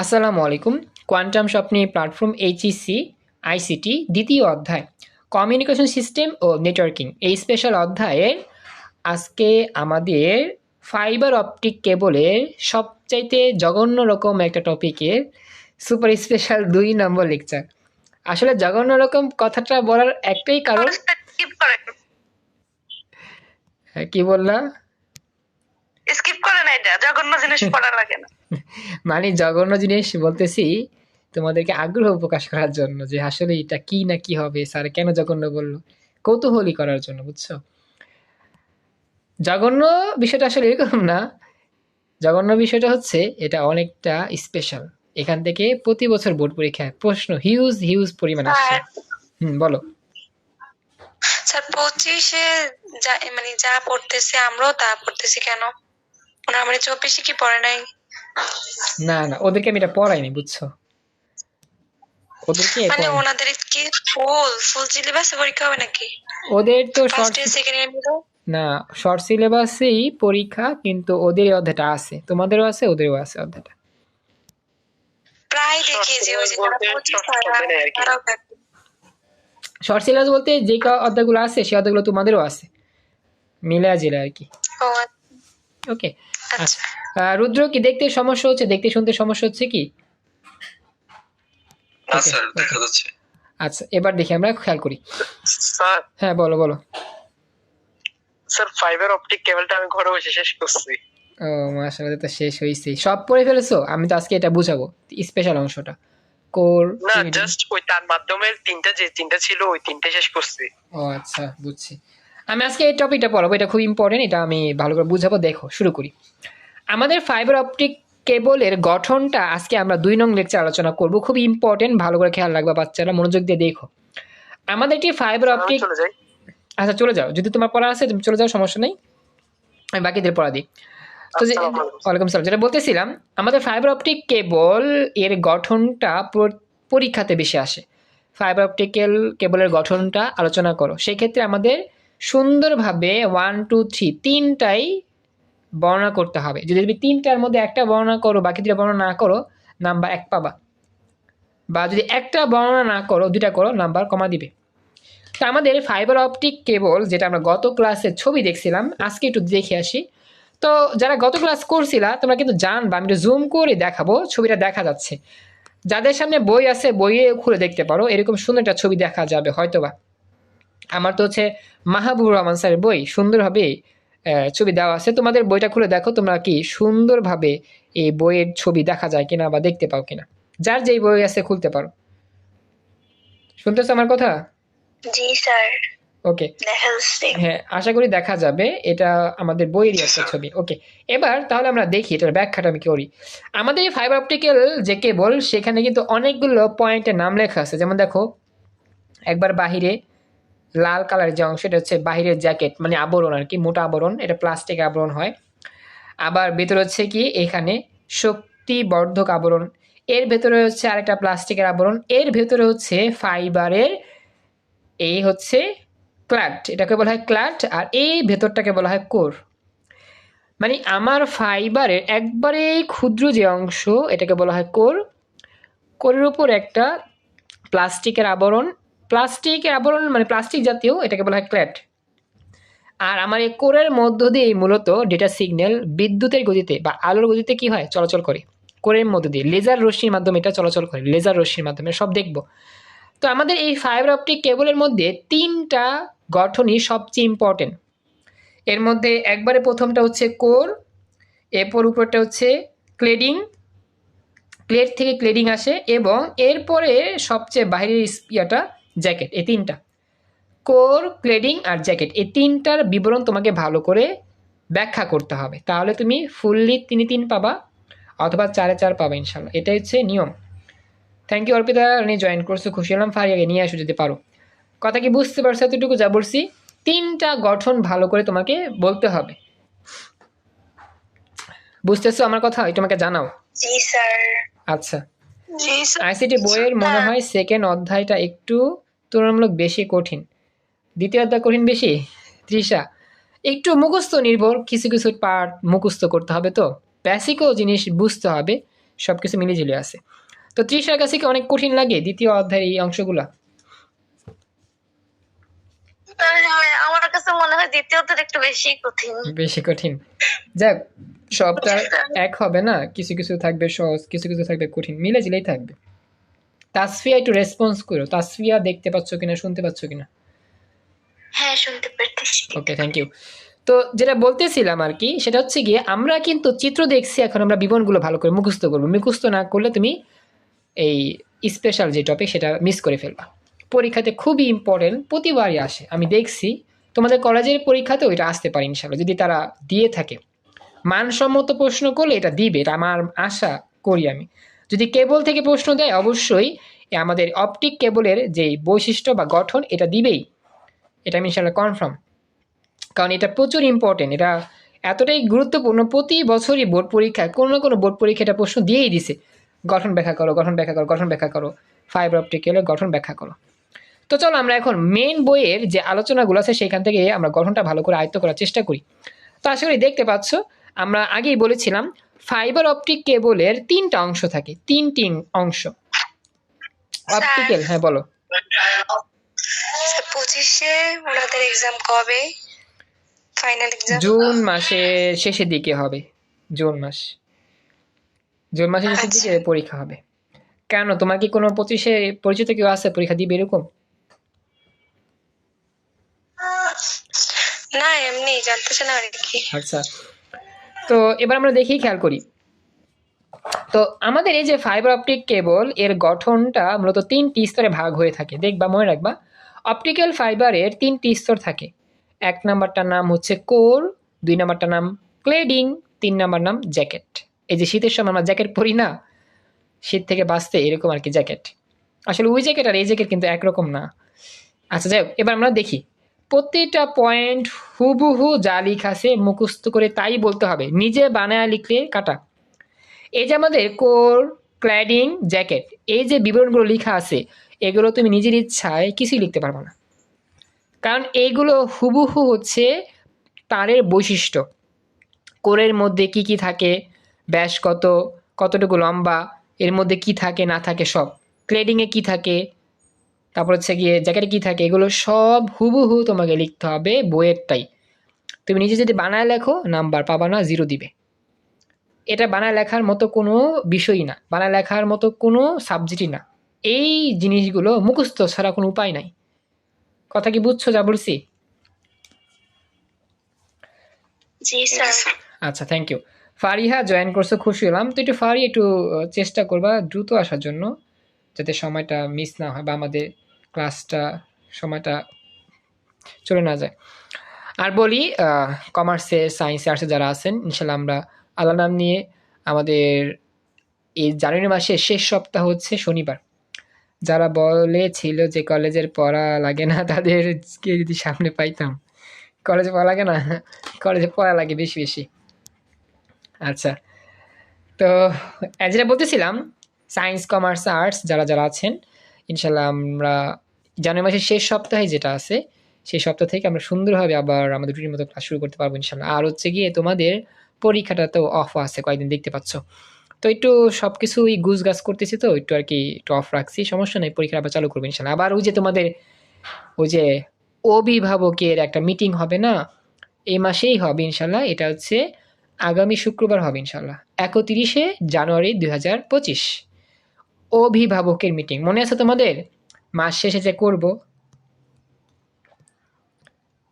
আসসালামু আলাইকুম কোয়ান্টাম স্বপ্নে প্ল্যাটফর্ম এইচইসি আইসিটি দ্বিতীয় অধ্যায় কমিউনিকেশন সিস্টেম ও নেটওয়ার্কিং। এই স্পেশাল অধ্যায়ের আজকে আমাদের ফাইবার অপটিক কেবলের সবচাইতে জঘন্য রকম একটা টপিকের সুপার স্পেশাল দুই নম্বর লেকচার। আসলে জঘন্য রকম কথাটা বলার একটাই কারণ হ্যাঁ, কি বললা? স্কিপ করেন এটা জঘন্য জিনিস পড়া লাগে না। মানে জঘন্য জিনিস বলতেছি তোমাদেরকে আগ্রহ প্রকাশ করার জন্য যে আসলে এটা কি না কি হবে স্যার কেন জঘন্য বলল? কৌতূহলী করার জন্য বুঝছ? জঘন্য বিষয়টা আসলে এরকম না। জঘন্য বিষয়টা হচ্ছে এটা অনেকটা স্পেশাল এখান থেকে প্রতি বছর বোর্ড পরীক্ষায় প্রশ্ন হিউজ হিউজ পরিমাণ আসছে হুম বলো। স্যার পঁচিশে মানে যা পড়তেছে আমরাও তা পড়তেছি কেন? ওনারা মানে চব্বিশে কি পড়ে নাই? না না ওদেরকে আমি এটা পড়াইনি বুঝছ? ওদেরকে মানে ওনাদের কি ফুল ফুল সিলেবাসে পরীক্ষা হবে নাকি? ওদের তো শর্ট সেকেন্ড ইয়ার মিলে না শর্ট সিলেবাসেই পরীক্ষা কিন্তু ওদের অধ্যায়টা আছে। তোমাদেরও আছে ওদেরও আছে অধ্যায়টা। প্রায় দেখি যে ওই যে। শর্ট সিলেবাস বলতে যে কা- অধ্যায়গুলো আছে সেই অধ্যায়গুলো তোমাদেরও আছে। মিলে জেলে আর কি। ওকে আচ্ছা। আহ, রুদ্র কি দেখতে সমস্যা হচ্ছে? দেখতে শুনতে সমস্যা হচ্ছে কি? আচ্ছা এবার দেখি আমরা খেয়াল করি। হ্যাঁ বলো বলো। স্যার ফাইবার অপটিক কেবলটা আমি ঘরে বসে শেষ করছি। ও মাসাল্লাহ তো শেষ হয়েছে। সব পড়ে ফেলেছো? আমি তো আজকে এটা বুঝাবো স্পেশাল অংশটা। কোর না জাস্ট ওই তার মাধ্যমে তিনটা যে তিনটা ছিল ওই তিনটা শেষ করছি। ও আচ্ছা বুঝছি। আমি আজকে এই টপিকটা পড়াবো এটা খুব ইম্পর্টেন্ট এটা আমি ভালো করে বুঝাবো দেখো শুরু করি। আমাদের ফাইবার অপটিক কেবলের গঠনটা আজকে আমরা দুই নং লেকচার আলোচনা করব। খুব ইম্পর্টেন্ট ভালো করে খেয়াল রাখবা বাচ্চারা মনোযোগ দিয়ে দেখো। আমাদের একটি ফাইবার অপটিক আচ্ছা চলে যাও। যদি তোমার পড়া আছে তুমি চলে যাও সমস্যা নেই। আমি বাকিদের পড়া দিই। তো যে। ওয়ালাইকুম সালাম যেটা বলতেছিলাম আমাদের ফাইবার অপটিক কেবল এর গঠনটা পরীক্ষাতে বেশি আসে। ফাইবার অপটিক্যাল কেবলের গঠনটা আলোচনা করো। সেক্ষেত্রে আমাদের সুন্দরভাবে ওয়ান টু থ্রি তিনটাই বর্ণনা করতে হবে। যদি তুমি তিনটার মধ্যে একটা বর্ণনা করো বাকি দুটা বর্ণনা না করো নাম্বার এক পাবা। বা যদি একটা বর্ণনা না করো দুটা করো নাম্বার কমা দিবে। তো আমাদের ফাইবার অপটিক কেবল যেটা আমরা গত ক্লাসের ছবি দেখছিলাম, আজকে একটু দেখে আসি। তো যারা গত ক্লাস করছিলা, তোমরা কিন্তু জানবা, আমি একটু জুম করে দেখাবো, ছবিটা দেখা যাচ্ছে। যাদের সামনে বই আছে, বইয়ে খুলে দেখতে পারো, এরকম সুন্দর একটা ছবি দেখা যাবে, হয়তোবা। আমার তো হচ্ছে মাহবুবুর রহমান স্যারের বই সুন্দরভাবে ছবি দেওয়া আছে। তোমাদের বইটা খুলে দেখো তোমরা কি সুন্দরভাবে এই বইয়ের ছবি দেখা যায় কিনা বা দেখতে পাও কিনা। যার যেই বই আছে খুলতে পারো। শুনতেছো আমার কথা? জি স্যার। ওকে। হ্যাঁ আশা করি দেখা যাবে। এটা আমাদের বইয়েরই একটা ছবি। ওকে এবার তাহলে আমরা দেখি এটার ব্যাখ্যাটা আমি করি। আমাদের এই ফাইবার অপটিক্যাল যে কেবল সেখানে কিন্তু অনেকগুলো পয়েন্টের নাম লেখা আছে। যেমন দেখো একবার বাহিরে লাল কালারের যে অংশ, এটা হচ্ছে বাহিরের জ্যাকেট মানে আবরণ আর কি, মোটা আবরণ, এটা প্লাস্টিক আবরণ হয়। আবার ভেতরে হচ্ছে কি, এখানে শক্তিবর্ধক আবরণ, এর ভেতরে হচ্ছে আরেকটা প্লাস্টিকের আবরণ, এর ভেতরে হচ্ছে ফাইবারের এই হচ্ছে ক্ল্যাট এটাকে বলা হয় ক্ল্যাট আর এই ভেতরটাকে বলা হয় কোর মানে আমার ফাইবারের একবারে ক্ষুদ্র যে অংশ, এটাকে বলা হয় কোর কোরের উপর একটা প্লাস্টিকের আবরণ প্লাস্টিকের আবরণ মানে প্লাস্টিক জাতীয় এটাকে বলা হয় ক্ল্যাট আর আমার এই কোরের মধ্য দিয়েই মূলত ডেটা সিগন্যাল বিদ্যুতের গতিতে বা আলোর গতিতে কি হয়? চলাচল করে। কোরের মধ্য দিয়ে লেজার রশ্মির মাধ্যমে এটা চলাচল করে লেজার রশ্মির মাধ্যমে সব দেখব। তো আমাদের এই ফাইবার অপটিক কেবলের মধ্যে তিনটা গঠনই সবচেয়ে ইম্পর্টেন্ট এর মধ্যে একবারে প্রথমটা হচ্ছে কোর, এরপর উপরটা হচ্ছে ক্লেডিং ক্লেড থেকে ক্লেডিং আসে এবং এরপরে সবচেয়ে বাইরের ইয়াটা জ্যাকেট এই তিনটা। কোর ক্লেডিং আর জ্যাকেট এই তিনটার বিবরণ তোমাকে ভালো করে ব্যাখ্যা করতে হবে। তাহলে তুমি ফুললি তিন তিন পাবা অথবা চারে চার পাবা ইনশাল্লাহ এটাই হচ্ছে নিয়ম। Thank you Arpita. Rani join করছ খুশি হলাম। ফারিয়াকে নিয়ে আসো যদি পারো। কথা কি বুঝতে পারছ? এতটুকু যা বলছি তিনটা গঠন ভালো করে তোমাকে বলতে হবে। বুঝতেছো আমার কথা? একটু আমাকে জানাও। জি স্যার। আচ্ছা। আইসিটি বইয়ের মনে হয় সেকেন্ড অধ্যায়টা একটু তুলনামূলক বেশি কঠিন। দ্বিতীয় অধ্যায় কঠিন বেশি? তৃষা একটু মুখস্থ নির্ভর কিছু কিছু পার্ট মুখস্থ করতে হবে তো? বেসিকও জিনিস বুঝতে হবে সব কিছু মিলিঝুলে আছে। তো ত্রিশার কাছে কি অনেক কঠিন লাগে দ্বিতীয় অধ্যায়ের এই অংশগুলা? আমার কাছে মনে হয় দ্বিতীয়টার একটু বেশি কঠিন। বেশি কঠিন। যাক সবটা এক হবে না। কিছু কিছু থাকবে সহজ কিছু কিছু থাকবে কঠিন মিলে জিলেই থাকবে। তাসফিয়া একটু রেসপন্স করো। তাসফিয়া দেখতে পাচ্ছ কিনা শুনতে পাচ্ছ কিনা? হ্যাঁ শুনতে পারতেছি। ওকে থ্যাংক ইউ তো যেটা বলতেছিলাম আর কি সেটা হচ্ছে গিয়ে আমরা কিন্তু চিত্র দেখছি এখন আমরা বিবরণগুলো ভালো করে মুখস্থ করব। মুখস্থ না করলে তুমি এই স্পেশাল যে টপিক সেটা মিস করে ফেলবা। পরীক্ষাতে খুবই ইম্পর্টেন্ট প্রতিবারই আসে। আমি দেখছি তোমাদের কলেজের পরীক্ষাতেও এটা আসতে পারে ইনশাল্লাহ যদি তারা দিয়ে থাকে। মানসম্মত প্রশ্ন করলে এটা দিবে, এটা আমার আশা করি আমি। যদি কেবল থেকে প্রশ্ন দেয়, অবশ্যই আমাদের অপটিক কেবলের যে বৈশিষ্ট্য বা গঠন, এটা দিবেই। এটা আমি ইনশাল্লাহ কনফার্ম কারণ এটা প্রচুর ইম্পর্টেন্ট এটা এতটাই গুরুত্বপূর্ণ, প্রতি বছরই বোর্ড পরীক্ষায়, কোনো না কোনো বোর্ড পরীক্ষা এটা প্রশ্ন দিয়েই দিছে। গঠন ব্যাখ্যা করো, গঠন ব্যাখ্যা করো, গঠন ব্যাখ্যা করো ফাইবার অপটিক্যালের গঠন ব্যাখ্যা করো। তো চলো আমরা এখন মেন বইয়ের যে আলোচনাগুলো আছে, সেখান থেকে আমরা গঠনটা ভালো করে আয়ত্ত করার চেষ্টা করি। তো আশা করি দেখতে পাচ্ছ আমরা আগেই বলেছিলাম ফাইবার অপটিক কেবলের তিনটা অংশ থাকে তিনটি অংশ। অপটিক্যাল হ্যাঁ বলো। পঁচিশে ওনাদের এক্সাম কবে? ফাইনাল এক্সাম জুন মাসের শেষের দিকে হবে জুন মাস। জুন মাসের শেষের দিকে পরীক্ষা হবে। কেন তোমার কি কোনো পঁচিশে পরিচিত কেউ আছে পরীক্ষা দিবে এরকম? না এমনি জানতেছে না আর কি। আচ্ছা। তো এবার আমরা দেখি, খেয়াল করি। তো আমাদের এই যে ফাইবার অপটিক কেবল এর গঠনটা মূলত তিনটি স্তরে ভাগ হয়ে থাকে। দেখবা, মনে রাখবা অপটিক্যাল ফাইবারের তিনটি স্তর থাকে। এক নাম্বারটার নাম হচ্ছে কোর দুই নাম্বারটার নাম ক্লেডিং তিন নাম্বার নাম জ্যাকেট এই যে শীতের সময় আমরা জ্যাকেট পরি না, শীত থেকে বাঁচতে এরকম আর কি জ্যাকেট আসলে ওই জ্যাকেট আর এই জ্যাকেট কিন্তু একরকম না। আচ্ছা যাই হোক, এবার আমরা দেখি। প্রত্যেকটা পয়েন্ট হুবহু যা লিখা আছে মুখস্থ করে তাই বলতে হবে। নিজে বানায় লিখলে কাটা। এই যে আমাদের কোর ক্ল্যাডিং জ্যাকেট, এই যে বিবরণগুলো লেখা আছে, এগুলো তুমি নিজের ইচ্ছায় কিছুই লিখতে পারবে না। কারণ এইগুলো হুবহু হচ্ছে তারের বৈশিষ্ট্য। কোরের মধ্যে কি কি থাকে, ব্যাস কত, কতটুকু লম্বা, এর মধ্যে কি থাকে, না থাকে সব। ক্লেডিংয়ে কি থাকে তারপর হচ্ছে গিয়ে জ্যাকেটে কী থাকে এগুলো সব হুবহু তোমাকে লিখতে হবে বইয়েরটাই। তুমি নিজে যদি বানায় লেখো নাম্বার পাবা না জিরো দিবে। এটা বানায় লেখার মতো কোনো বিষয়ই না বানায় লেখার মতো কোনো সাবজেক্টই না। এই জিনিসগুলো মুখস্থ ছাড়া কোনো উপায় নাই। কথা কি বুঝছ যা বলছি আচ্ছা থ্যাংক ইউ ফারিহা জয়েন করছ খুশি হলাম। তো একটু ফারি একটু চেষ্টা করবা দ্রুত আসার জন্য। যাতে সময়টা মিস না হয় বা আমাদের ক্লাসটা সময়টা চলে না যায়। আর বলি কমার্সে সায়েন্সে আর্টসে যারা আছেন ইনশাল্লাহ আমরা আল্লাহ নাম নিয়ে আমাদের এই জানুয়ারি মাসের শেষ সপ্তাহ হচ্ছে শনিবার। যারা বলেছিল যে কলেজের পড়া লাগে না তাদেরকে যদি সামনে পাইতাম? কলেজে পড়া লাগে না? কলেজে পড়া লাগে বেশি বেশি। আচ্ছা তো যেটা বলতেছিলাম সায়েন্স কমার্স আর্টস যারা যারা আছেন ইনশাল্লাহ আমরা জানুয়ারি মাসের শেষ সপ্তাহে যেটা আছে, সেই সপ্তাহ থেকে আমরা সুন্দরভাবে আবার আমাদের রুটির মতো ক্লাস শুরু করতে পারব ইনশাল্লাহ আর হচ্ছে গিয়ে তোমাদের পরীক্ষাটা তো অফ আছে, কয়েকদিন দেখতে পাচ্ছ। তো একটু সব কিছুই গুছ গাছ করতেছি তো, একটু আর কি একটু অফ রাখছি, সমস্যা নেই পরীক্ষা আবার চালু করব ইনশাল্লাহ আবার ওই যে তোমাদের, ওই যে অভিভাবকের একটা মিটিং হবে না এই মাসেই হবে ইনশাল্লাহ এটা হচ্ছে আগামী শুক্রবার হবে ইনশাল্লাহ একত্রিশে জানুয়ারি দুই হাজার পঁচিশ। অভিভাবকের মিটিং মনে আছে তোমাদের? মাস শেষে যে করব।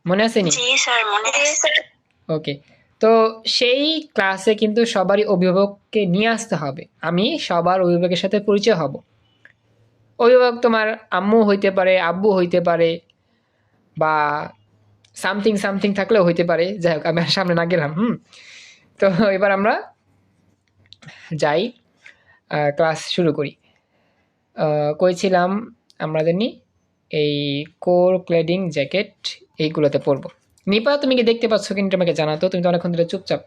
মনে আছে নি? ওকে তো সেই ক্লাসে কিন্তু সবারই অভিভাবককে নিয়ে আসতে হবে। আমি সবার অভিভাবকের সাথে পরিচয় হব। অভিভাবক তোমার আম্মু হইতে পারে আব্বু হইতে পারে বা সামথিং সামথিং থাকলেও হইতে পারে। যাই হোক আমি সামনে না গেলাম হুম? তো এবার আমরা যাই ক্লাস শুরু করি। কইছিলাম আমরা জানি এই কোর ক্লেডিং জ্যাকেট এইগুলোতে পরবো। নিপা তুমি কি দেখতে পাচ্ছ কিন্তু আমাকে জানাতো? তুমি তো অনেকক্ষণ ধরে চুপচাপ।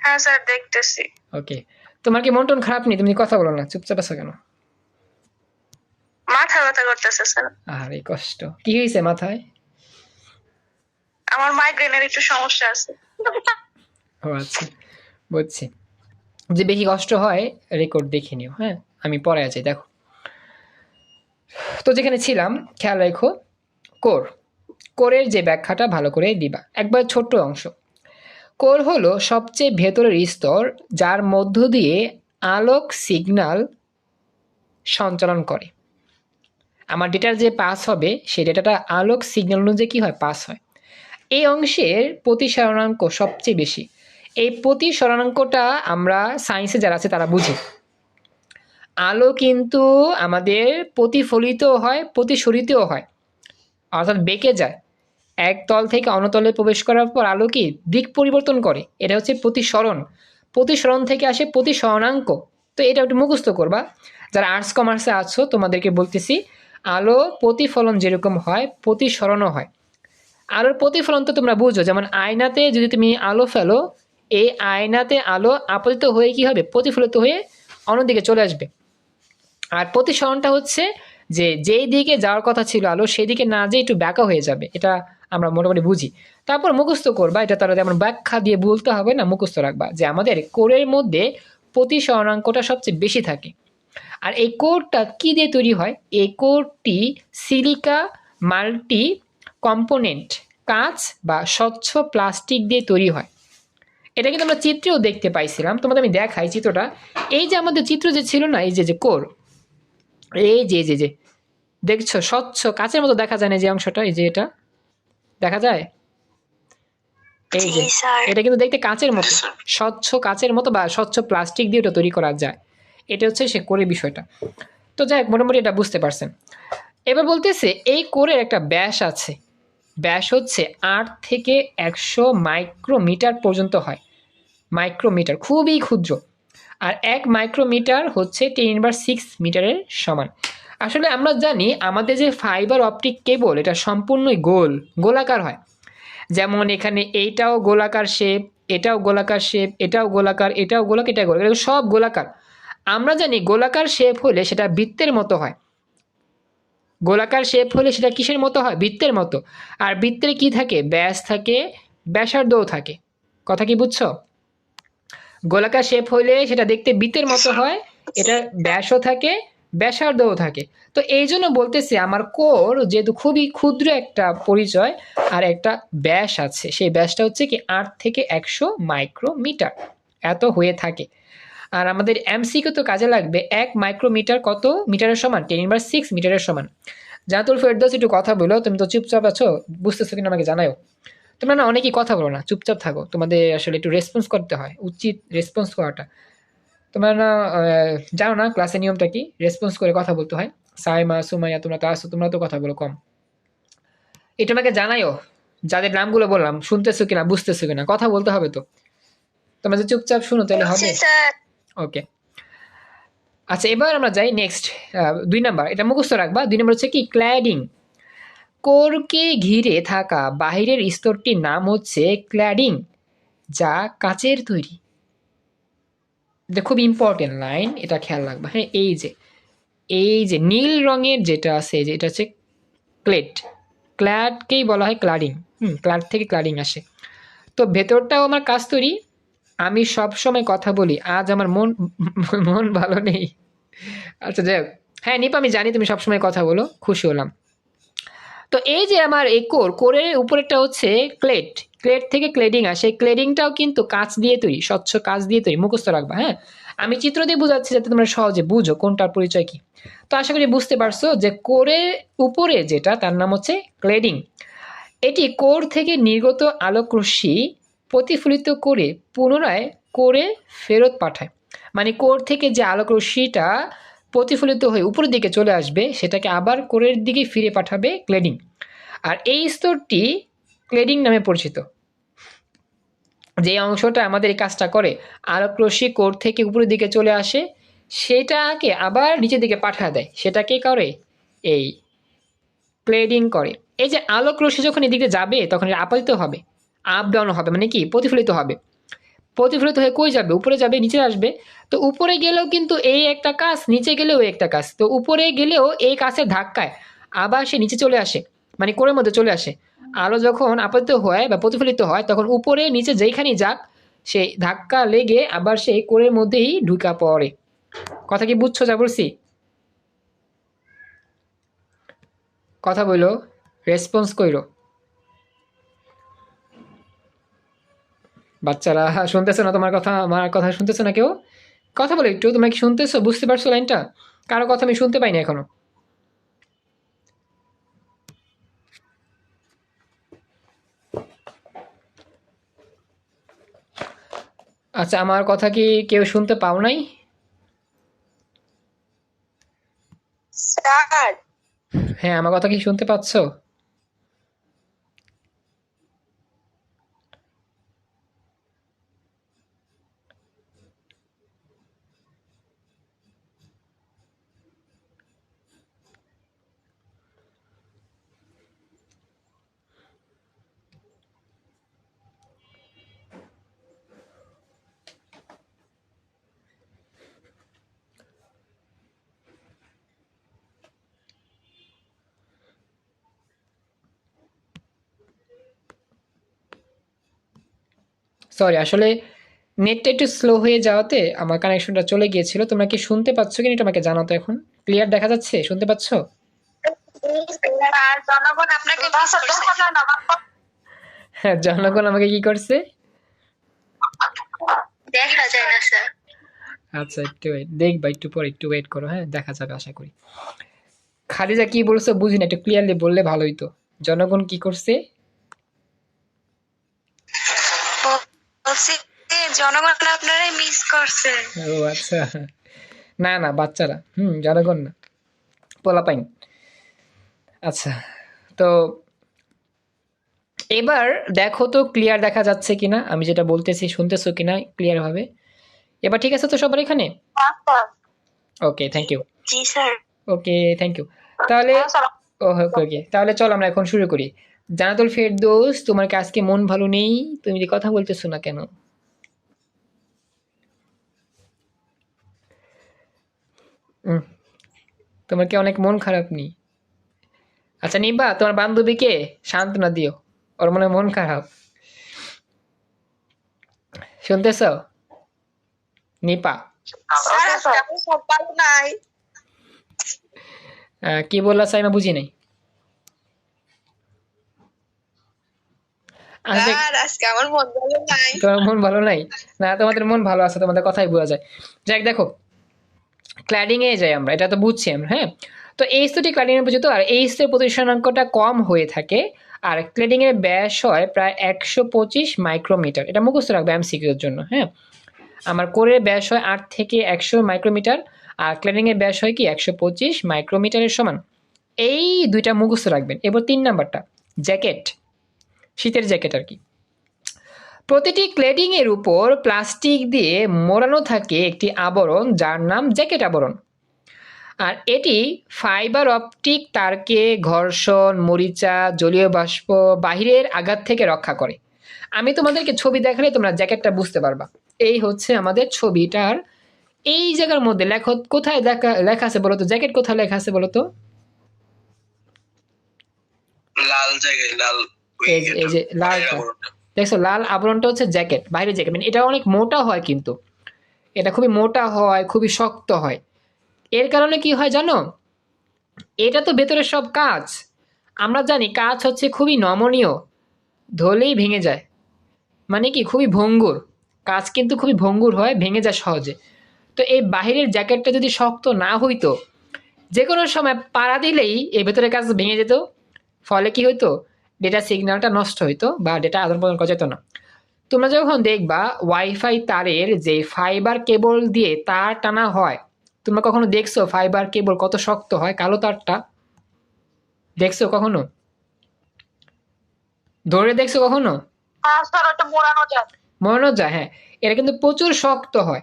হ্যাঁ স্যার দেখতেছি। ওকে। তোমার কি মন টন খারাপ নেই তুমি কথা বলো না? চুপচাপ আছো কেন? মাথা ব্যথা করতেছে স্যার। আর এই কষ্ট। কি হয়েছে মাথায়? আমার মাইগ্রেনের একটু সমস্যা আছে। ও আচ্ছা বুঝছি। যে বেশি কষ্ট হয় রেকর্ড দেখে নিও হ্যাঁ? আমি পরে আছি, দেখো। তো যেখানে ছিলাম, খেয়াল রেখো, কোর। কোরের যে ব্যাখ্যাটা, ভালো করে দিবা। একবার ছোট্ট অংশ। কোর হলো সবচেয়ে ভেতরের স্তর যার মধ্য দিয়ে আলোক সিগন্যাল সঞ্চালন করে। আমার ডেটার যে পাস হবে, সেই ডেটাটা আলোক সিগন্যাল অনুযায়ী কী হয়? পাস হয়। এই অংশের প্রতিসরণাঙ্ক সবচেয়ে বেশি। এই প্রতিসরণাঙ্কটা আমরা সায়েন্সে যারা আছে, তারা বুঝে। আলো কিন্তু আমাদের প্রতিফলিত হয়, প্রতিসরিতও হয়, অর্থাৎ বেঁকে যায়। এক তল থেকে অন্য তলে প্রবেশ করার পর আলো কি? দিক পরিবর্তন করে। এটা হচ্ছে প্রতিসরণ। প্রতিসরণ থেকে আসে প্রতিসরণাঙ্ক। তো এটা একটু মুখস্থ করবা। যারা আর্টস কমার্সে আছো, তোমাদেরকে বলতেছি, আলো প্রতিফলন যেরকম হয়, প্রতিসরণও হয়। আলোর প্রতিফলন তো তোমরা বুঝো, যেমন আয়নাতে যদি তুমি আলো ফেলো, এই আয়নাতে আলো আপতিত হয়ে কি হবে? প্রতিফলিত হয়ে অন্যদিকে চলে আসবে। আর প্রতিসরণটা হচ্ছে যে যেই দিকে যাওয়ার কথা ছিল আলো, সেই দিকে না যেয়ে একটু ব্যাকা হয়ে যাবে। এটা আমরা মোটামুটি বুঝি। তারপর মুখস্থ করবা এটা তারা যেমন ব্যাখ্যা দিয়ে বলতে হবে না, মুখস্থ রাখবা যে আমাদের কোরের মধ্যে প্রতিসরণাঙ্কটা সবচেয়ে বেশি থাকে। আর এই কোরটা কী দিয়ে তৈরি হয়? এই কোরটি সিলিকা মাল্টি কম্পোনেন্ট কাঁচ বা স্বচ্ছ প্লাস্টিক দিয়ে তৈরি হয়। এটা কিন্তু আমরা চিত্রেও দেখতে পাইছিলাম। তোমাদের আমি দেখাই চিত্রটা। এই যে আমাদের চিত্র যে ছিল না, এই যে যে কোর এই যে যে যে। দেখছ স্বচ্ছ কাচের মতো দেখা যায় না যে অংশটা এই যে এটা? দেখা যায়? এই যে এটা কিন্তু দেখতে কাচের মতো। স্বচ্ছ কাচের মতো বা স্বচ্ছ প্লাস্টিক দিয়ে ওটা তৈরি করা যায়। এটা হচ্ছে সে কোরের বিষয়টা। তো যাই মোটামুটি এটা বুঝতে পারছেন। এবার বলতেছে এই কোরের একটা ব্যাস আছে। ব্যাস হচ্ছে আট থেকে একশো মাইক্রোমিটার পর্যন্ত হয়। মাইক্রোমিটার খুবই ক্ষুদ্র। আর এক মাইক্রোমিটার হচ্ছে টেন ইনভার সিক্স মিটারের সমান। আসলে আমরা জানি আমাদের যে ফাইবার অপটিক কেবল এটা সম্পূর্ণই গোল, গোলাকার হয়। যেমন এখানে এইটাও গোলাকার শেপ এটাও গোলাকার শেপ এটাও গোলাকার এটাও গোলাকার, এটা গোলাকার সব গোলাকার। আমরা জানি গোলাকার শেপ হলে সেটা বৃত্তের মতো হয়। গোলাকার শেপ হলে সেটা কিসের মতো হয়? বৃত্তের মতো। আর বৃত্তের কি থাকে? ব্যাস থাকে, ব্যাসার্ধও থাকে। কথা কি বুঝছ? গোলাকার শেপ হলে সেটা দেখতে বৃত্তের মতো হয়, এটা ব্যাসও থাকে, ব্যাসার্ধও থাকে। তো এই জন্য বলতেছি আমার কোর যেহেতু খুবই ক্ষুদ্র একটা পরিচয়, আর একটা ব্যাস আছে, সেই ব্যাসটা হচ্ছে কি আট থেকে একশো মাইক্রোমিটার, এত হয়ে থাকে। আর আমাদের এমসিকে তো কাজে লাগবে এক মাইক্রোমিটার কত? মিটারের সমান, টেন ইনভার সিক্স মিটারের সমান। জানাতুল ফেরদৌস একটু কথা বলো, তুমি তো চুপচাপ আছো, বুঝতেছো কিনা আমাকে জানাও তোমরা না অনেকেই কথা বলো না চুপচাপ থাকো। তোমাদের আসলে একটু রেসপন্স করতে হয় উচিত রেসপন্স করাটা। তোমরা না জানো না ক্লাসের নিয়মটা কি? রেসপন্স করে কথা বলতে হয়। সাইমা সুমাইয়া তোমরা তো আসো তোমরা তো কথা বলো কম। এটা আমাকে জানাইও যাদের নামগুলো বললাম শুনতেছো কিনা বুঝতেছো কিনা কথা বলতে হবে তো। তোমরা যে চুপচাপ শুনো তাহলে হবে। ওকে। আচ্ছা এবার আমরা যাই নেক্সট দুই নাম্বার। এটা মুখস্থ রাখবা। দুই নম্বর হচ্ছে কি ক্ল্যাডিং কোরকে ঘিরে থাকা বাহিরের স্তরটির নাম হচ্ছে ক্ল্যাডিং, যা কাচের তৈরি। এটা খুব ইম্পর্টেন্ট লাইন এটা খেয়াল রাখবা। হ্যাঁ এই যে এই যে নীল রঙের যেটা আছে, যে এটা হচ্ছে ক্লেট ক্ল্যাডকেই বলা হয় ক্লাডিং হুম ক্ল্যাড থেকে ক্লাডিং আসে। তো ভেতরটাও আমার কাজ তৈরি। আমি সব সময় কথা বলি, আজ আমার মন মন ভালো নেই। আচ্ছা যাই হ্যাঁ নিপ, আমি জানি তুমি সবসময় কথা বলো, খুশি হলাম। তো এই যে আমার এই কোর কোরের উপরেটা হচ্ছে ক্লেট ক্লেট থেকে ক্লেডিং আসে ক্লেডিংটাও কিন্তু কাঁচ দিয়ে তৈরি, স্বচ্ছ কাঁচ দিয়ে তৈরি, মুখস্থ রাখবা হ্যাঁ? আমি চিত্র দিয়ে বোঝাচ্ছি যাতে তোমরা সহজে বুঝো কোনটার পরিচয় কি। তো আশা করি বুঝতে পারছ যে কোরের উপরে যেটা, তার নাম হচ্ছে ক্লেডিং। এটি কোর থেকে নির্গত আলোক রশ্মি প্রতিফলিত করে পুনরায় কোরে ফেরত পাঠায়। মানে কোর থেকে যে আলোক রশ্মিটা প্রতিফলিত হয়ে উপরের দিকে চলে আসবে, সেটাকে আবার কোরের দিকে ফিরে পাঠাবে ক্লেডিং। আর এই স্তরটি ক্লেডিং নামে পরিচিত। যে অংশটা আমাদের এই কাজটা করে আলোক রশ্মি কোর থেকে উপরের দিকে চলে আসে, সেটাকে আবার নিচের দিকে পাঠা দেয়। সেটাকে করে এই ক্লেডিং করে। এই যে আলোক রশ্মি যখন এদিকে যাবে, তখন এটা আপাতিত হবে আপ ডাউন হবে মানে কি? প্রতিফলিত হবে। প্রতিফলিত হয়ে কই যাবে? উপরে যাবে, নিচে আসবে। তো উপরে গেলেও কিন্তু এই একটা কাজ, নিচে গেলেও এই একটা কাজ। তো উপরে গেলেও এই কাছের ধাক্কায় আবার সে নিচে চলে আসে মানে কোরের মধ্যে চলে আসে। আলো যখন আপতিত হয় বা প্রতিফলিত হয়, তখন উপরে, নিচে যেইখানেই যাক সেই ধাক্কা লেগে আবার সে কোরের মধ্যেই ঢুকা পড়ে। কথা কি বুঝছ যা বলছি কথা বলো রেসপন্স কইরো। বাচ্চারা শুনতেছো না তোমার কথা আমার কথা শুনতেছো না কেউ? কথা বলো একটু তোমরা কি শুনতেছো? বুঝতে পারছ লাইনটা? কারও কথা আমি শুনতে পাইনি এখনও। আচ্ছা আমার কথা কি কেউ শুনতে পাও নাই? স্যার। হ্যাঁ আমার কথা কি শুনতে পাচ্ছো? সরি আসলে নেটটা একটু স্লো হয়ে যাওয়াতে আমার কানেকশনটা চলে গিয়েছিল। তোমরা কি শুনতে পাচ্ছ কি না এটা আমাকে জানাও তো এখন। ক্লিয়ার দেখা যাচ্ছে? শুনতে পাচ্ছ? না হ্যাঁ জনগণ আমাকে কি করছে? আচ্ছা একটু ওয়েট দেখবা একটু পর একটু ওয়েট করো হ্যাঁ দেখা যাবে আশা করি। খালিজা কি বলছো বুঝি না একটু ক্লিয়ারলি বললে ভালো হইতো জনগণ কি করছে বলছি যে জনগণ আপনারাই মিস করছে ও আচ্ছা। না না বাচ্চারা হুম জনগণ না পোলাপাইন। আচ্ছা তো এবার দেখো তো ক্লিয়ার দেখা যাচ্ছে কিনা আমি যেটা বলতেছি শুনতেছো কিনা ক্লিয়ার ভাবে। এবার ঠিক আছে তো সবার এখানে? Okay thank you sir. Okay thank you তাহলে ওকে ওকে তাহলে চলো আমরা এখন শুরু করি। জানাতুল ফেরদৌস তোমার কি আজকে মন ভালো নেই তুমি কথা বলতেছো না কেন? তোমার কি অনেক মন খারাপ নি? আচ্ছা নিবা তোমার বান্ধবীকে সান্ত্বনা দিও। ওর মনে মন খারাপ। শুনতেছ? নিপা। কি বললা সাইমা বুঝি নাই। তোমার মন ভালো নাই? না তোমাদের মন ভালো আছে তোমাদের কথাই বোঝা যায়। যাক দেখো ক্ল্যাডিং এ যাই আমরা, এটা তো বুঝছি আমরা হ্যাঁ? তো এই স্তরটি ক্ল্যাডিং এর পর্যন্ত আর এই স্তরের প্রতিষ্ঠানাঙ্কটা কম হয়ে থাকে, আর ক্লেডিং এর ব্যাস হয় প্রায় একশো পঁচিশ মাইক্রোমিটার এটা মুখস্থ রাখবে এমসিকিউর জন্য হ্যাঁ? আমার কোরের ব্যাস হয় আট থেকে একশো মাইক্রোমিটার আর ক্লেডিং এর ব্যাস হয় কি একশো পঁচিশ মাইক্রোমিটারের সমান। এই দুইটা মুখস্থ রাখবেন। এবার তিন নাম্বারটা, জ্যাকেট, শীতের জ্যাকেট আর কি। প্রতিটি ক্লেডিং এর উপর প্লাস্টিক দিয়ে মোড়ানো থাকে একটি আবরণ যার নাম জ্যাকেট আবরণ। আর এটি ফাইবার অপটিক তারকে ঘর্ষণ মরিচা জলীয় বাষ্প বাহিরের আঘাত থেকে রক্ষা করে। আমি তোমাদেরকে ছবি দেখালে তোমরা জ্যাকেটটা বুঝতে পারবা। এই হচ্ছে আমাদের ছবিটার এই জায়গার মধ্যে লেখ কোথায় দেখা লেখা আছে বলো তো? জ্যাকেট কোথায় লেখা আছে বলো তো? লাল জায়গায় লাল এই যে- লালটা। দেখছ, লাল আবরণটা হচ্ছে জ্যাকেট বাইরের জ্যাকেট মানে এটা অনেক মোটা হয় কিন্তু। এটা খুবই মোটা হয়, খুবই শক্ত হয়। এর কারণে কি হয় জানো? এটা তো ভেতরের সব কাজ আমরা জানি কাজ হচ্ছে খুবই নমনীয়, ধরলেই ভেঙে যায়। মানে কি? খুবই ভঙ্গুর। কাজ কিন্তু খুবই ভঙ্গুর হয়, ভেঙে যায় সহজে। তো এই বাহিরের জ্যাকেটটা যদি শক্ত না হইতো যে কোনো সময় পাড়া দিলেই এই ভেতরের কাজ ভেঙে যেত। ফলে কি হইতো? ডেটা সিগন্যালটা নষ্ট হইতো বা ডেটা আদান প্রদান করা যেত না। তোমরা যখন দেখবা ওয়াইফাই তারের যে ফাইবার কেবল দিয়ে তার টানা হয় তোমরা কখনো দেখছ ফাইবার কেবল কত শক্ত হয়? কালো তারটা? দেখছ কখনো? ধরে দেখছ কখনো? হ্যাঁ মোড়ানো যায়। হ্যাঁ। এটা কিন্তু প্রচুর শক্ত হয়।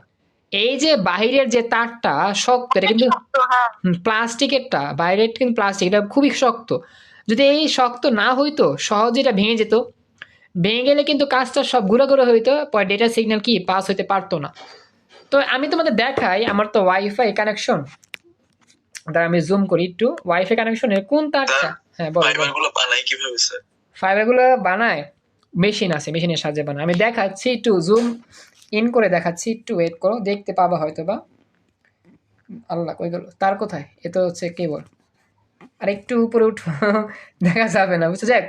এই যে বাহিরের যে তারটা শক্ত এটা কিন্তু হ্যাঁ। হুম, প্লাস্টিকেরটা বাইরের কিন্তু প্লাস্টিক এটা খুবই শক্ত। যদি এই শক্ত না হইতো সহজে এটা ভেঙে যেত। ভেঙে গেলে কিন্তু কাজটা সব ঘুরে ঘুরে হইতো পরে ডেটা সিগন্যাল কি পাস হইতে পারতো না। তো আমি তোমাদের দেখাই আমার তো ওয়াইফাই কানেকশন দাঁড়া আমি জুম করি একটু। ওয়াইফাই কানেকশনের কোন তারটা? হ্যাঁ বলো ফাইবারগুলো বানাই কীভাবে স্যার ফাইবারগুলো বানায়? মেশিন আছে মেশিনের সাহায্যে বানায়। আমি দেখাচ্ছি একটু জুম ইন করে দেখাচ্ছি একটু ওয়েট করো দেখতে পাবা হয়তো বা আল্লাহ কই গেল? তার কোথায়? এ তো হচ্ছে কেবল আর একটু উপরে উঠো দেখা যাবে না বুঝছ যাক।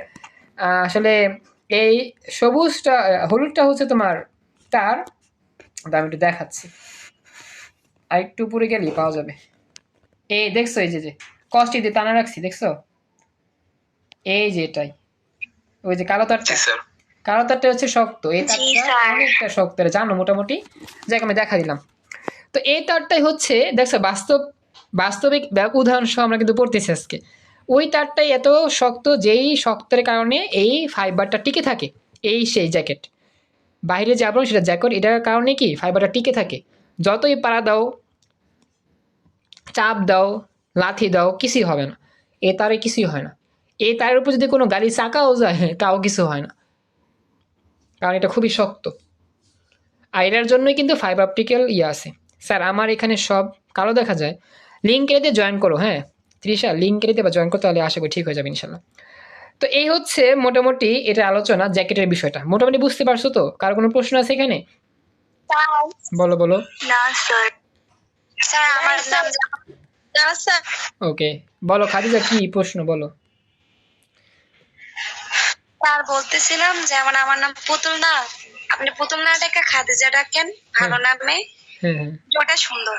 আসলে এই সবুজটা হলুদটা হচ্ছে তোমার তার তো আমি একটু দেখাচ্ছি। আর একটু উপরে গেলেই পাওয়া যাবে। এই দেখছ এই যে যে কষ্টি দিয়ে টানা রাখছি দেখছ? এই যে এটাই। ওই যে কালো তারটা। কালো তারটা হচ্ছে শক্ত। এই তারটা অনেকটা শক্ত এটা জানো মোটামুটি। যাকে আমি দেখা দিলাম। তো এই তারটাই হচ্ছে দেখছ বাস্তব বাস্তবিক উদাহরণ সহ আমরা কিন্তু পড়তেছি আজকে। ওই তারটাই এত শক্ত, যেই শক্তের কারণে এই ফাইবারটা টিকে থাকে, এই সেই জ্যাকেট। বাইরে যে আবরণ, সেটা জ্যাকেট, এটার কারণে কি ফাইবারটা টিকে থাকে? যতই পাড়া দাও, চাপ দাও, লাথি দাও, কিছুই হবে না। এ তারে কিছুই হয় না। এই তারের উপর যদি কোনো গাড়ি চাকাও যায়, তাও কিছু হয় না। কারণ এটা খুবই শক্ত। আর এটার জন্যই কিন্তু ফাইবার অপটিক্যাল ইয়ে আছে। স্যার, আমার এখানে সব কালো দেখা যায়। লিঙ্ক এতে জয়েন করো হ্যাঁ? ত্রিশা লিঙ্ক এতে বা জয়েন করতে তাহলে আশা করি ঠিক হয়ে যাবে ইনশাল্লাহ। তো এই হচ্ছে মোটামুটি এটা আলোচনা জ্যাকেটের বিষয়টা। মোটামুটি বুঝতে পারছ তো? কার কোনো প্রশ্ন আছে এখানে? বলো বলো। না স্যার। স্যার আমার নাম না স্যার। ওকে। বলো খাদিজা কি প্রশ্ন? বলো। স্যার বলতেছিলাম যেমন আমার নাম পুতুল না আপনি পুতুল না ডেকে খাদিজা ডাকেন ভালো নামে। হ্যাঁ হ্যাঁ। ওটা সুন্দর।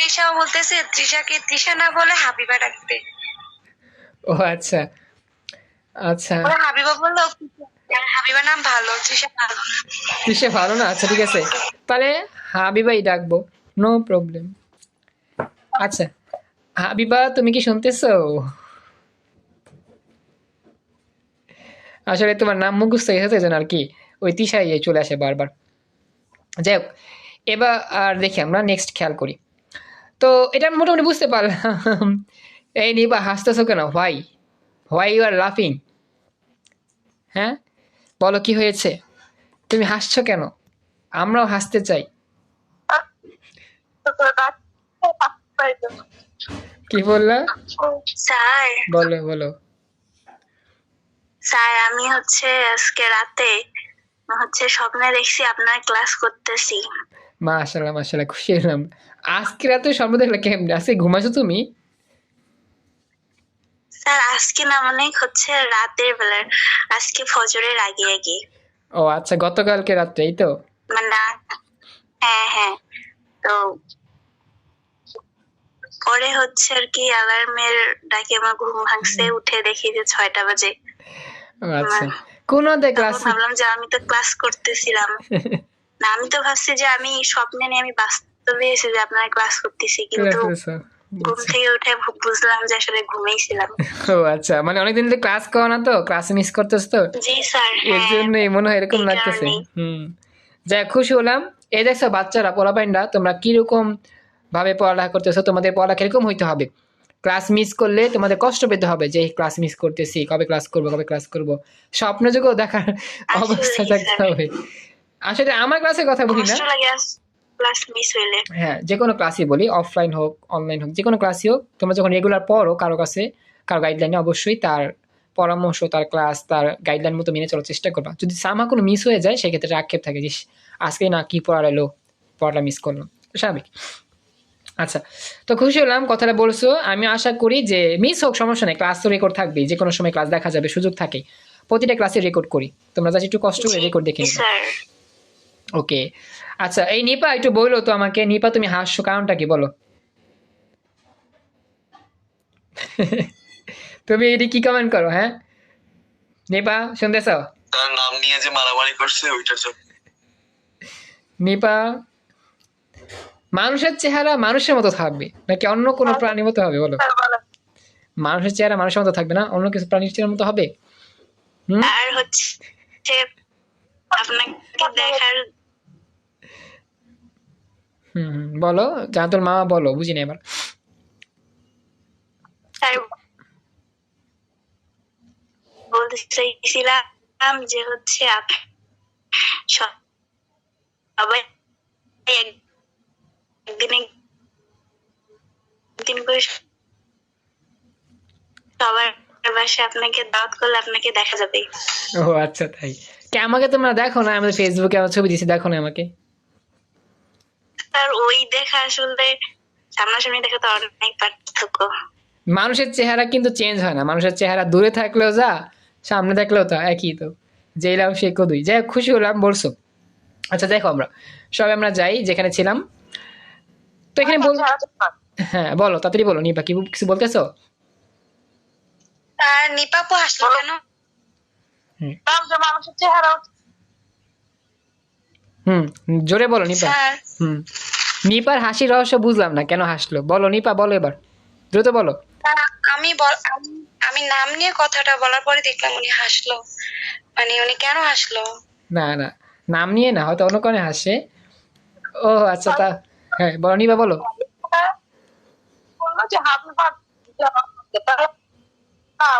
তৃষাও বলতেছে তৃষাকে তৃষা না বলে হাবিবা ডাকতে ও আচ্ছা। আচ্ছা। ওরা হাবিবা বলল হাবিবা নাম ভালো তৃষা ভালো না। সে ভালো না? আচ্ছা ঠিক আছে। তাহলে হাবিবাই ডাকবো নো প্রবলেম আচ্ছা হাবিবা তুমি কি শুনতেছো? আসলে তোমার নাম মুখস্থ হয়ে গেছে যেন আর কি ওই তিসাই চলে আসে বারবার। যাই হোক এবার আর দেখি আমরা নেক্সট খেয়াল করি। তো এটা মোটামুটি বুঝতে পারলাম। এই নিবা হাসতেছো কেন? হোয়াই হোয়াই ইউ আর লাফিং হ্যাঁ? বলো কি হয়েছে? তুমি হাসছো কেন? আমরাও হাসতে চাই। কি বললা? স্যার। বলো বলো। স্যার আমি হচ্ছে আজকে রাতে হচ্ছে স্বপ্নে দেখছি আপনার ক্লাস করতেছি। মাশাল্লাহ মাশাল্লাহ খুশি হলাম। আজকে রাতে স্বপ্ন দেখলে কেমনি? আজকে ঘুমাছো তুমি? স্যার আজকে না মানে হচ্ছে রাতের বেলার আজকে ফজরের আগে আগে। ও আচ্ছা গতকালকে রাত্রে এই তো? মানে হ্যাঁ হ্যাঁ। তো পরে হচ্ছে আর কি অ্যালার্মের ডাকে আমার ঘুম ভাঙছে উঠে দেখি যে ছয়টা বাজে। ও আচ্ছা। কোন অধ্যায় ক্লাস ভাবলাম যে আমি তো ক্লাস করতেছিলাম। না আমি তো ভাবছি যে আমি স্বপ্নে নিয়ে আমি বাস্তবে যে আপনার ক্লাস করতেছি কিন্তু ঘুম থেকে উঠে বুঝলাম যে আসলে ও আচ্ছা। মানে অনেকদিন ধরে ক্লাস করো না তো? ক্লাস মিস করতেছ তো? জি স্যার এর হ্যাঁ। জন্যই মনে হয় এরকম লাগতেছে। হুম। যাই খুশি হলাম। এই দেখছ বাচ্চারা তোমরা কীরকম ভাবে পড়ালেখা করতেছো? তোমাদের পড়া কীরকম হইতে হবে? ক্লাস মিস করলে তোমাদের কষ্ট পেতে হবে যে ক্লাস মিস করতেছি কবে ক্লাস করব কবে ক্লাস করব? স্বপ্ন যুগেও দেখার অবস্থা থাকতে হবে। আসলে আমার ক্লাসের কথা বলি না। ক্লাস মিস হইলে। হ্যাঁ যে কোনো ক্লাসই বলি অফলাইন হোক অনলাইন হোক যে কোনো ক্লাসই হোক তোমরা যখন রেগুলার পড়ো কারও কাছে কারও গাইডলাইনে অবশ্যই তার পরামর্শ তার ক্লাস তার গাইডলাইন মতো মেনে চলার চেষ্টা করবা। যদি সামা কোনো মিস হয়ে যায় সেক্ষেত্রে আক্ষেপ থাকে যে আজকে না কি পড়া এলো পড়াটা মিস করলাম। তো স্বাভাবিক। আচ্ছা তো খুশি হলাম কথাটা বলছো। আমি আশা করি যে মিস হোক সমস্যা নেই ক্লাস তো রেকর্ড থাকবেই যে কোনো সময় ক্লাস দেখা যাবে সুযোগ থাকে। প্রতিটা ক্লাসে রেকর্ড করি। তোমরা যাচ্ছি একটু কষ্ট করে রেকর্ড দেখে ওকে আচ্ছা এই নিপা একটু বলল তো আমাকে। নিপা তুমি হাসছো কারণটা কি বলো? তুমি এটি কি কমেন্ট করো হ্যাঁ? নিপা শুনতেছ? তার নাম নিয়ে যে মারামারি করছে ওইটার জন্য। নিপা মানুষের চেহারা মানুষের মতো থাকবে নাকি অন্য কোনো প্রাণীর মতো হবে বলো? মানুষের চেহারা মানুষের মতো থাকবে না অন্য কিছু প্রাণীর চেহারার মতো হবে? আর হচ্ছে আপনাকে দেখার হুম হুম, বলো যা তোর মা বলো বুঝি না এবার। বলতে চাইছিলাম যে হচ্ছে সবাই একদিন একদিন করে সবার বাসায় আপনাকে দাওয়াত করলে আপনাকে দেখা যাবে ও আচ্ছা তাই। কে আমাকে তোমরা দেখো না? আমাদের ফেসবুকে আমার ছবি দিছি দেখো না আমাকে। স্যার ওই দেখা আসলে সামনাসামনি দেখা তো অনেক পার্থক্য। মানুষের চেহারা কিন্তু চেঞ্জ হয় না। মানুষের চেহারা দূরে থাকলেও যা সামনে থাকলেও তা একই তো। যেই লাভ সে কদুই। যাই খুশি হলাম বলছো। আচ্ছা দেখো আমরা। সবাই আমরা যাই যেখানে ছিলাম। তো এখানে বল হ্যাঁ বলো তাড়াতাড়ি বলো। নিপা কি কিছু বলতেছো? আর নিপাপু হাসলো কেন? মানুষের চেহারা হুম জোরে বলো নিপা। হুম। নিপার হাসির রহস্য বুঝলাম না কেন হাসলো? বলো নিপা বলো এবার। দ্রুত বলো। আমি বল আমি- নাম নিয়ে কথাটা বলার পরে দেখলাম উনি হাসলো। মানে উনি কেন হাসলো? না না নাম নিয়ে না হয়তো অন্য কারণে হাসে। ও আচ্ছা তা হ্যাঁ বলো নিপা বলো। বলল যে হাবি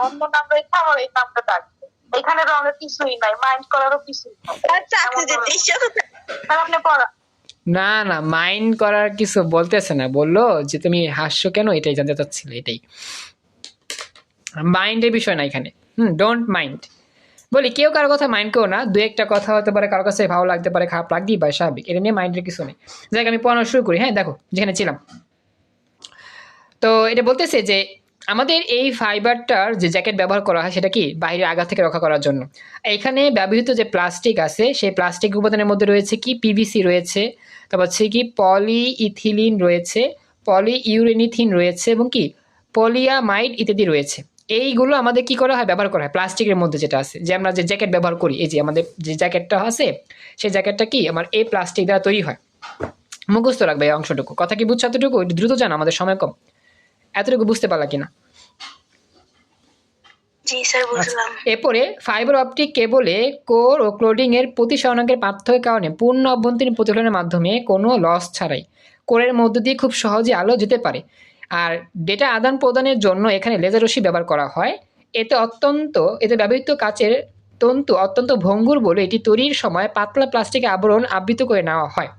অন্য নাম রেখে আমার এই নামটা ডাকবে এখানে রঙের কিছুই নাই মাইন্ড করারও কিছুই আচ্ছা আপনি যে দৃশ্য আর আপনি পড়া। না না মাইন্ড করার কিছু বলতেছে না বলল যে তুমি হাসছো কেন এটাই জানতে চাচ্ছিল এটাই। মাইন্ডের বিষয় না এখানে। হুম ডোন্ট মাইন্ড বলি কেউ কারও কথা মাইন্ড করো না দু একটা কথা হতে পারে কারও কাছে ভালো লাগতে পারে খারাপ লাগতেই পারে স্বাভাবিক। এটা নিয়ে মাইন্ডের কিছু নেই। যাই আমি পড়ানো শুরু করি হ্যাঁ দেখো যেখানে ছিলাম। তো এটা বলতেছে যে আমাদের এই ফাইবারটার যে জ্যাকেট ব্যবহার করা হয়, সেটা কি বাইরের আঘাত থেকে রক্ষা করার জন্য? এখানে ব্যবহৃত যে প্লাস্টিক আছে, সেই প্লাস্টিক উপাদানের মধ্যে রয়েছে কি? পিভিসি রয়েছে, তারপর হচ্ছে কি পলি ইথিলিন রয়েছে পলি ইউরেনিথিন রয়েছে, এবং কি পলিয়ামাইড ইত্যাদি রয়েছে। এইগুলো আমাদের কি করা হয়? ব্যবহার করা হয়। প্লাস্টিকের মধ্যে যেটা আছে, যে আমরা যে জ্যাকেট ব্যবহার করি, এই যে আমাদের যে জ্যাকেটটা আছে, সেই জ্যাকেটটা কি আমার এই প্লাস্টিক দ্বারা তৈরি হয়। মুখস্থ রাখবে এই অংশটুকু। কথা কি বুঝছ এতটুকু? দ্রুত জানো, আমাদের সময় কম। এতটুকু বুঝতে পারলা কিনা? বুঝলাম। এরপরে ফাইবার অপটিক কেবলে কোর ও ক্লোডিং এর প্রতি সরণকের পার্থক্যের কারণে পূর্ণ অভ্যন্তরীণ প্রতিফলনের মাধ্যমে কোনো লস ছাড়াই কোরের মধ্য দিয়ে খুব সহজে আলো যেতে পারে। আর ডেটা আদান প্রদানের জন্য এখানে লেজার রশ্মি ব্যবহার করা হয়। এতে অত্যন্ত এতে ব্যবহৃত কাচের তন্তু অত্যন্ত ভঙ্গুর বলে এটি তৈরির সময় পাতলা প্লাস্টিকের আবরণ আবৃত করে নেওয়া হয়।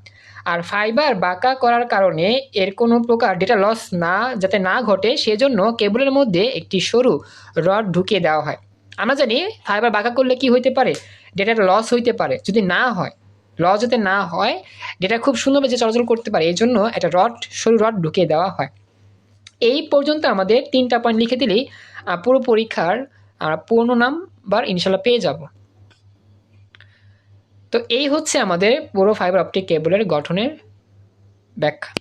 আর ফাইবার বাঁকা করার কারণে এর কোনো প্রকার ডেটা লস না, যাতে না ঘটে, সেজন্য কেবলের মধ্যে একটি সরু রড ঢুকিয়ে দেওয়া হয়। আমরা জানি ফাইবার বাঁকা করলে কি হইতে পারে? ডেটার লস হইতে পারে, যদি না হয়। লস যাতে না হয় ডেটা খুব সুন্দরভাবে চলাচল করতে পারে এই জন্য একটা রড সরু রড ঢুকিয়ে দেওয়া হয়। এই পর্যন্ত আমাদের তিনটা পয়েন্ট লিখে দিলেই পুরো পরীক্ষার আমরা পূর্ণ নাম্বার ইনশাল্লাহ পেয়ে যাব। তো এই হচ্ছে আমাদের পুরো ফাইবার অপটিক কেবলের গঠনের ব্যাখ্যা।